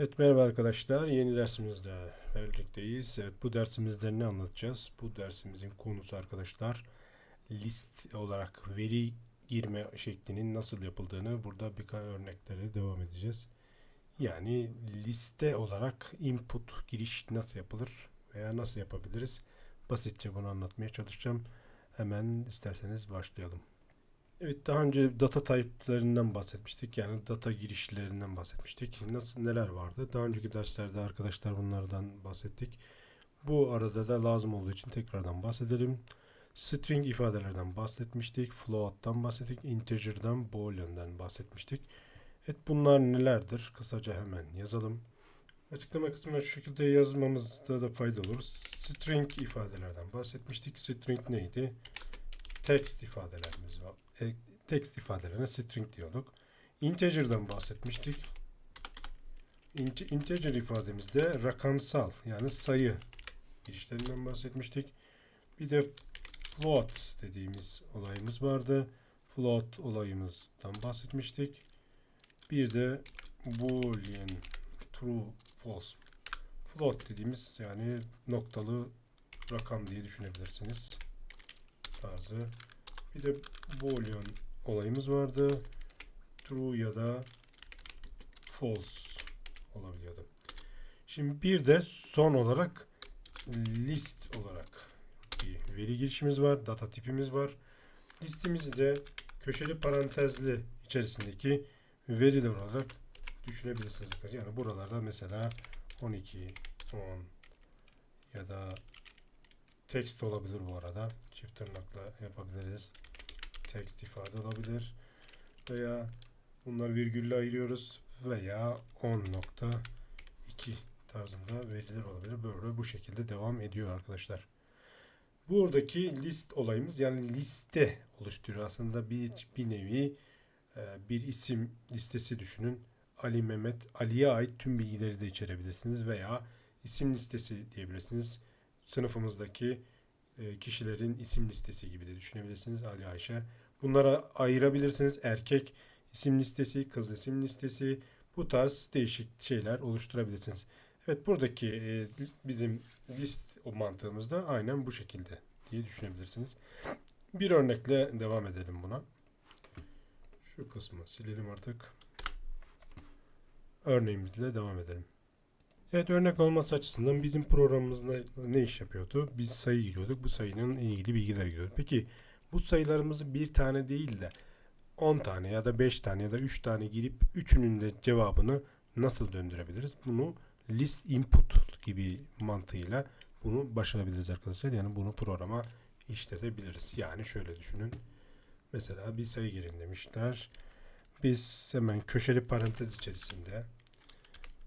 Evet merhaba arkadaşlar. Yeni dersimizde birlikteyiz. Evet bu dersimizde ne anlatacağız? Bu dersimizin konusu arkadaşlar list olarak veri girme şeklinin nasıl yapıldığını burada birkaç örneklere devam edeceğiz. Yani liste olarak input giriş nasıl yapılır veya nasıl yapabiliriz? Basitçe bunu anlatmaya çalışacağım. Hemen isterseniz başlayalım. Evet daha önce data type'larından bahsetmiştik. Yani data girişlerinden bahsetmiştik. Nasıl neler vardı? Daha önceki derslerde arkadaşlar bunlardan bahsettik. Bu arada da lazım olduğu için tekrardan bahsedelim. String ifadelerden bahsetmiştik. Float'tan bahsettik. Integer'dan, boolean'dan bahsetmiştik. Evet bunlar nelerdir? Kısaca hemen yazalım. Açıklama kısmına şu şekilde yazmamızda da fayda olur. String ifadelerden bahsetmiştik. String neydi? Text ifadelerimiz var. E, text ifadelerine string diyorduk. Integer'dan bahsetmiştik. Inte- Integer ifademizde rakamsal yani sayı girişlerinden bahsetmiştik. Bir de float dediğimiz olayımız vardı. Float olayımızdan bahsetmiştik. Bir de boolean true false. Float dediğimiz yani noktalı rakam diye düşünebilirsiniz. Tarzı. Bir de boolean olayımız vardı. True ya da false olabiliyordu. Şimdi bir de son olarak list olarak bir veri girişimiz var. Data tipimiz var. Listemizi de köşeli parantezli içerisindeki veriler olarak düşünebilirsiniz. Yani buralarda mesela 12, 10 ya da text olabilir bu arada. Çift tırnakla yapabiliriz. Text ifade olabilir. Veya bunları virgülle ayırıyoruz. Veya 10.2 tarzında veriler olabilir. Böyle bu şekilde devam ediyor arkadaşlar. Buradaki list olayımız yani liste oluşturuyor. Aslında bir, bir nevi e, bir isim listesi düşünün. Ali Mehmet, Ali'ye ait tüm bilgileri de içerebilirsiniz veya isim listesi diyebilirsiniz. Sınıfımızdaki kişilerin isim listesi gibi de düşünebilirsiniz Ali Ayşe. Bunlara ayırabilirsiniz. Erkek isim listesi, kız isim listesi bu tarz değişik şeyler oluşturabilirsiniz. Evet buradaki e, bizim list o mantığımızda aynen bu şekilde diye düşünebilirsiniz. Bir örnekle devam edelim buna. Şu kısmı silelim artık. Örneğimizle devam edelim. Evet örnek olması açısından bizim programımız ne, ne iş yapıyordu? Biz sayı giriyorduk. Bu sayının ilgili bilgiler giriyordu. Peki bu sayılarımızı bir tane değil de 10 tane ya da 5 tane ya da 3 tane girip üçünün de cevabını nasıl döndürebiliriz? Bunu list input gibi mantığıyla bunu başarabiliriz arkadaşlar. Yani bunu programa işletebiliriz. Yani şöyle düşünün. Mesela bir sayı girin demişler. Biz hemen köşeli parantez içerisinde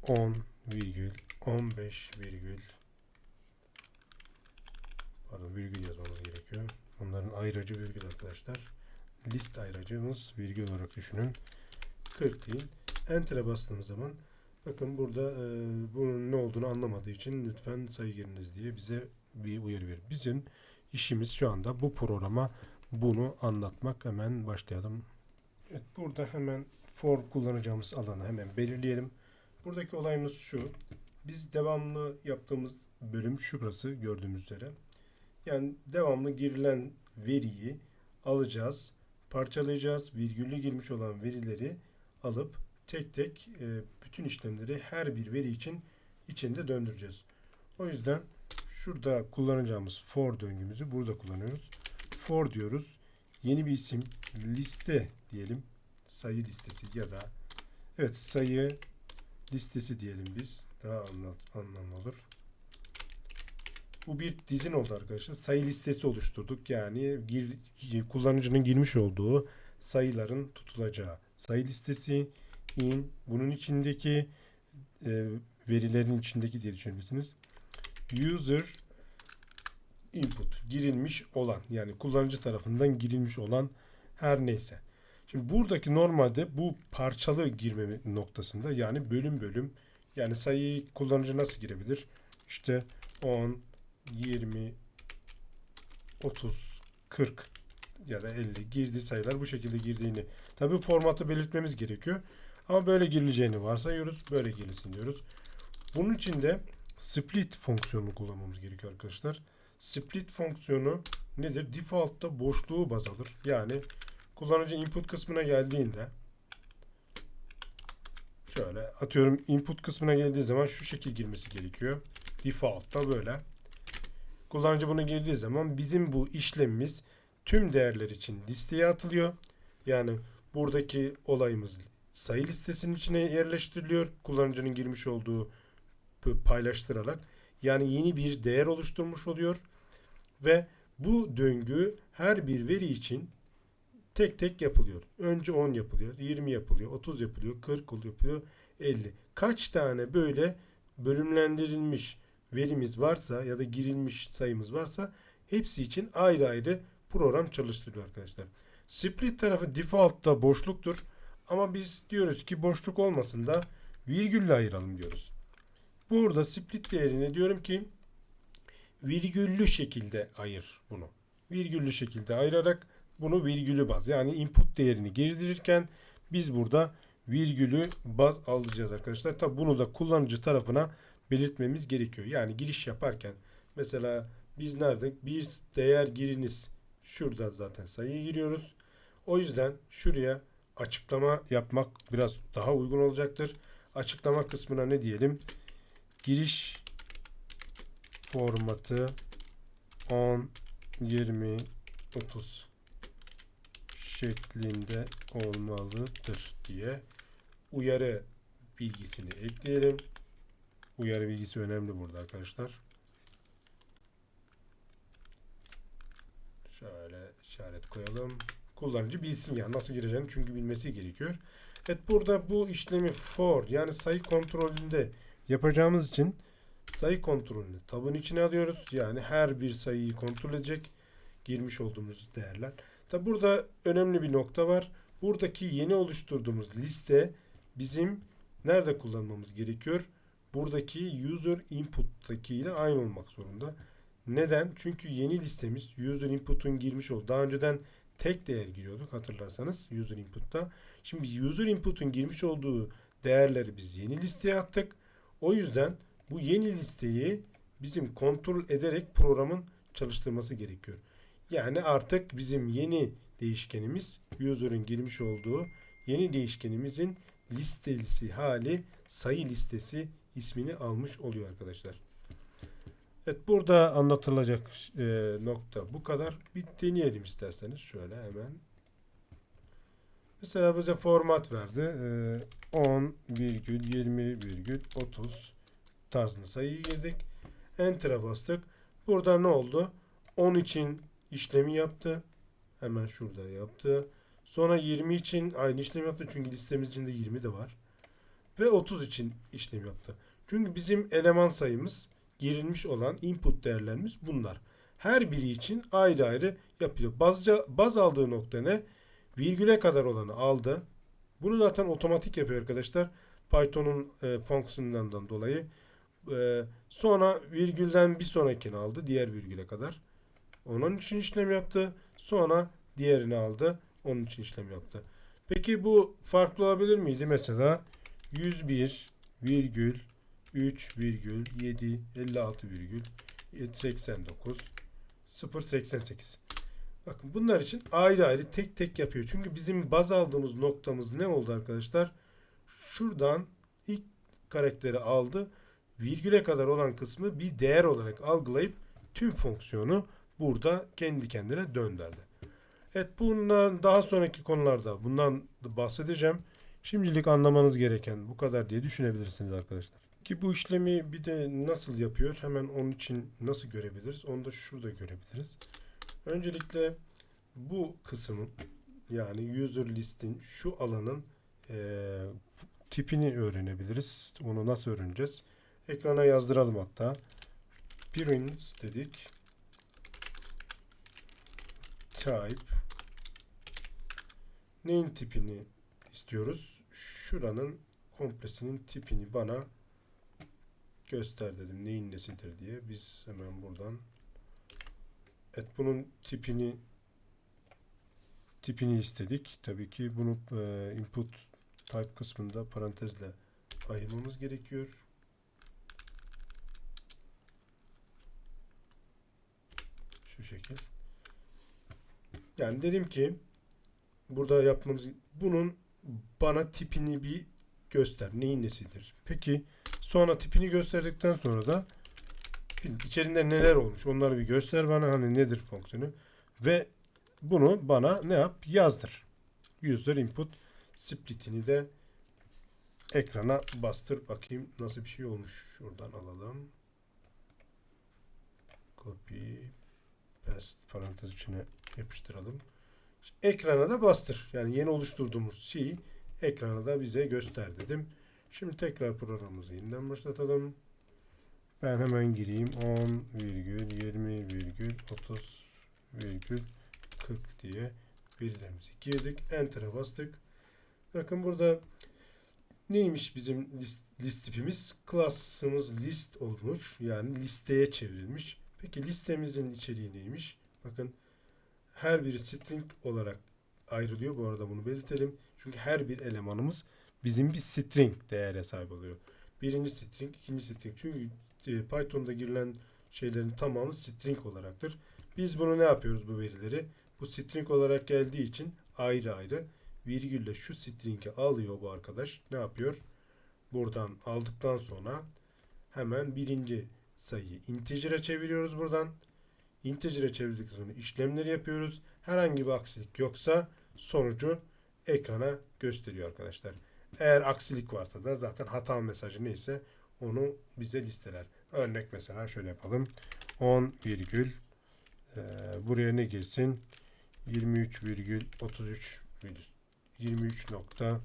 10 virgül 15 virgül pardon virgül yazmamız gerekiyor. Bunların ayracı virgül arkadaşlar. List ayracımız virgül olarak düşünün. 40 değil. Enter'e bastığımız zaman bakın burada e, bunun ne olduğunu anlamadığı için lütfen sayı giriniz diye bize bir uyarı verir. Bizim işimiz şu anda bu programa bunu anlatmak. Hemen başlayalım. Evet burada hemen for kullanacağımız alanı hemen belirleyelim. Buradaki olayımız şu. Biz devamlı yaptığımız bölüm şurası gördüğümüz üzere. Yani devamlı girilen veriyi alacağız, parçalayacağız, virgüllü girmiş olan verileri alıp tek tek e, bütün işlemleri her bir veri için içinde döndüreceğiz. O yüzden şurada kullanacağımız for döngümüzü burada kullanıyoruz. For diyoruz. Yeni bir isim liste diyelim. Sayı listesi ya da evet sayı listesi diyelim biz. Daha anlam anlamlı olur. Bu bir dizin oldu arkadaşlar. Sayı listesi oluşturduk. Yani gir, kullanıcının girmiş olduğu sayıların tutulacağı sayı listesi in bunun içindeki e, verilerin içindeki diye düşünebilirsiniz. User input girilmiş olan yani kullanıcı tarafından girilmiş olan her neyse. Şimdi buradaki normalde bu parçalı girme noktasında yani bölüm bölüm yani sayıyı kullanıcı nasıl girebilir? İşte 10, 20, 30, 40 ya da 50 girdiği sayılar bu şekilde girdiğini. Tabi formatı belirtmemiz gerekiyor. Ama böyle girileceğini varsayıyoruz. Böyle girilsin diyoruz. Bunun için de split fonksiyonunu kullanmamız gerekiyor arkadaşlar. Split fonksiyonu nedir? Default'ta boşluğu baz alır. Yani kullanıcı input kısmına geldiğinde şöyle atıyorum input kısmına geldiği zaman şu şekil girmesi gerekiyor. Default'ta böyle. Kullanıcı bunu girdiği zaman bizim bu işlemimiz tüm değerler için listeye atılıyor. Yani buradaki olayımız sayı listesinin içine yerleştiriliyor. Kullanıcının girmiş olduğu paylaştırarak. Yani yeni bir değer oluşturmuş oluyor. Ve bu döngü her bir veri için tek tek yapılıyor. Önce 10 yapılıyor, 20 yapılıyor, 30 yapılıyor, 40 yapılıyor, 50. Kaç tane böyle bölümlendirilmiş verimiz varsa ya da girilmiş sayımız varsa hepsi için ayrı ayrı program çalıştırıyor arkadaşlar. Split tarafı default'ta boşluktur. Ama biz diyoruz ki boşluk olmasın da virgülle ayıralım diyoruz. Burada split değerine diyorum ki virgüllü şekilde ayır bunu. Virgüllü şekilde ayırarak bunu virgülü baz yani input değerini girdirirken biz burada virgülü baz alacağız arkadaşlar. Tabi bunu da kullanıcı tarafına belirtmemiz gerekiyor. Yani giriş yaparken mesela biz nerede bir değer giriniz şurada zaten sayıyı giriyoruz. O yüzden şuraya açıklama yapmak biraz daha uygun olacaktır. Açıklama kısmına ne diyelim? Giriş formatı 10 20 30 şeklinde olmalıdır diye uyarı bilgisini ekleyelim. Uyarı bilgisi önemli burada arkadaşlar. Şöyle işaret koyalım. Kullanıcı bilsin yani nasıl gireceğini çünkü bilmesi gerekiyor. Evet burada bu işlemi for yani sayı kontrolünde yapacağımız için sayı kontrolünü tabın içine alıyoruz. Yani her bir sayıyı kontrol edecek girmiş olduğumuz değerler. Tabi burada önemli bir nokta var. Buradaki yeni oluşturduğumuz liste bizim nerede kullanmamız gerekiyor? Buradaki user input'taki ile aynı olmak zorunda. Neden? Çünkü yeni listemiz user input'un girmiş olduğu. Daha önceden tek değer giriyorduk hatırlarsanız user input'ta. Şimdi user input'un girmiş olduğu değerleri biz yeni listeye attık. O yüzden bu yeni listeyi bizim kontrol ederek programın çalıştırması gerekiyor. Yani artık bizim yeni değişkenimiz user'ın girmiş olduğu yeni değişkenimizin listelisi hali sayı listesi ismini almış oluyor arkadaşlar. Evet burada anlatılacak e, nokta bu kadar. Bir deneyelim isterseniz şöyle hemen. Mesela bize format verdi. E, 10 virgül 20 virgül 30 tarzında sayıyı girdik. Enter'a bastık. Burada ne oldu? 10 için işlemi yaptı. Hemen şurada yaptı. Sonra 20 için aynı işlem yaptı. Çünkü listemizin içinde 20 de var. Ve 30 için işlem yaptı. Çünkü bizim eleman sayımız girilmiş olan input değerlerimiz bunlar. Her biri için ayrı ayrı yapıyor. Bazca, baz aldığı nokta ne? Virgüle kadar olanı aldı. Bunu zaten otomatik yapıyor arkadaşlar. Python'un e, fonksiyonlarından dolayı. E, sonra virgülden bir sonrakini aldı. Diğer virgüle kadar. Onun için işlem yaptı. Sonra diğerini aldı. Onun için işlem yaptı. Peki bu farklı olabilir miydi? Mesela 101 virgül 3 virgül 7 56 virgül 89 088 Bakın bunlar için ayrı ayrı tek tek yapıyor. Çünkü bizim baz aldığımız noktamız ne oldu arkadaşlar? Şuradan ilk karakteri aldı. Virgüle kadar olan kısmı bir değer olarak algılayıp tüm fonksiyonu burada kendi kendine döndürdü. Evet bundan daha sonraki konularda bundan bahsedeceğim. Şimdilik anlamanız gereken bu kadar diye düşünebilirsiniz arkadaşlar. Ki bu işlemi bir de nasıl yapıyor? Hemen onun için nasıl görebiliriz? Onu da şurada görebiliriz. Öncelikle bu kısmın yani user list'in şu alanın e, tipini öğrenebiliriz. Onu nasıl öğreneceğiz? Ekrana yazdıralım hatta. Print dedik. Type neyin tipini istiyoruz? Şuranın komplesinin tipini bana göster dedim neyin nesidir diye. Biz hemen buradan evet bunun tipini tipini istedik. Tabii ki bunu e, input type kısmında parantezle ayırmamız gerekiyor. Şu şekil. Yani dedim ki burada yapmamız bunun bana tipini bir göster. Neyin nesidir? Peki sonra tipini gösterdikten sonra da içerisinde neler olmuş onları bir göster bana hani nedir fonksiyonu ve bunu bana ne yap yazdır. User input split'ini de ekrana bastır bakayım nasıl bir şey olmuş. Şuradan alalım. Copy paste parantez içine yapıştıralım. Ekrana da bastır. Yani yeni oluşturduğumuz şeyi ekrana da bize göster dedim. Şimdi tekrar programımızı yeniden başlatalım. Ben hemen gireyim. 10 virgül 20 virgül 30 virgül 40 diye verilerimizi girdik. Enter'a bastık. Bakın burada neymiş bizim list, list tipimiz? Class'ımız list olmuş. Yani listeye çevrilmiş. Peki listemizin içeriği neymiş? Bakın her biri string olarak ayrılıyor. Bu arada bunu belirtelim. Çünkü her bir elemanımız bizim bir string değere sahip oluyor. Birinci string, ikinci string. Çünkü e, Python'da girilen şeylerin tamamı string olaraktır. Biz bunu ne yapıyoruz bu verileri? Bu string olarak geldiği için ayrı ayrı virgülle şu string'i alıyor bu arkadaş. Ne yapıyor? Buradan aldıktan sonra hemen birinci sayıyı integer'e çeviriyoruz buradan. Integer'e çevirdikten sonra işlemleri yapıyoruz. Herhangi bir aksilik yoksa sonucu ekrana gösteriyor arkadaşlar. Eğer aksilik varsa da zaten hata mesajı neyse onu bize listeler. Örnek mesela şöyle yapalım. 10 virgül e, buraya ne girsin? 23 virgül 33 virgül 23 nokta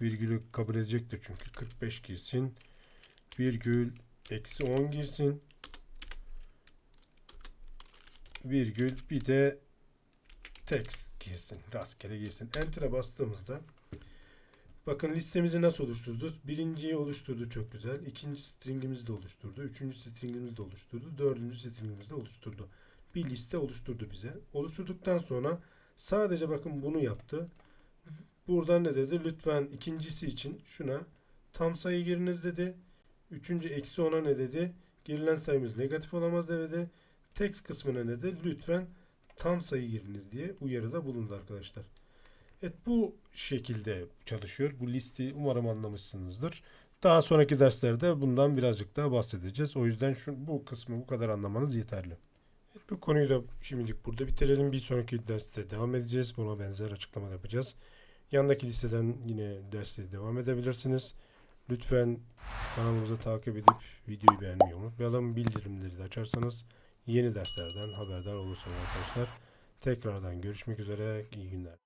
virgülü kabul edecektir çünkü 45 girsin. Virgül eksi 10 girsin. Virgül bir de text girsin. Rastgele girsin. Enter'a bastığımızda bakın listemizi nasıl oluşturdu? Birinciyi oluşturdu çok güzel. İkinci stringimizi de oluşturdu. Üçüncü stringimizi de oluşturdu. Dördüncü stringimizi de oluşturdu. Bir liste oluşturdu bize. Oluşturduktan sonra sadece bakın bunu yaptı. Buradan ne dedi? Lütfen ikincisi için şuna tam sayı giriniz dedi. Üçüncü eksi ona ne dedi? Girilen sayımız negatif olamaz dedi. Text kısmına ne dedi? Lütfen tam sayı giriniz diye uyarıda bulundu arkadaşlar. Evet bu şekilde çalışıyor. Bu listi umarım anlamışsınızdır. Daha sonraki derslerde bundan birazcık daha bahsedeceğiz. O yüzden şu bu kısmı bu kadar anlamanız yeterli. Evet, bu konuyu da şimdilik burada bitirelim. Bir sonraki derste devam edeceğiz. Buna benzer açıklama yapacağız. Yandaki listeden yine derste devam edebilirsiniz. Lütfen kanalımızı takip edip videoyu beğenmeyi unutmayalım. Bildirimleri de açarsanız yeni derslerden haberdar olursunuz arkadaşlar. Tekrardan görüşmek üzere. İyi günler.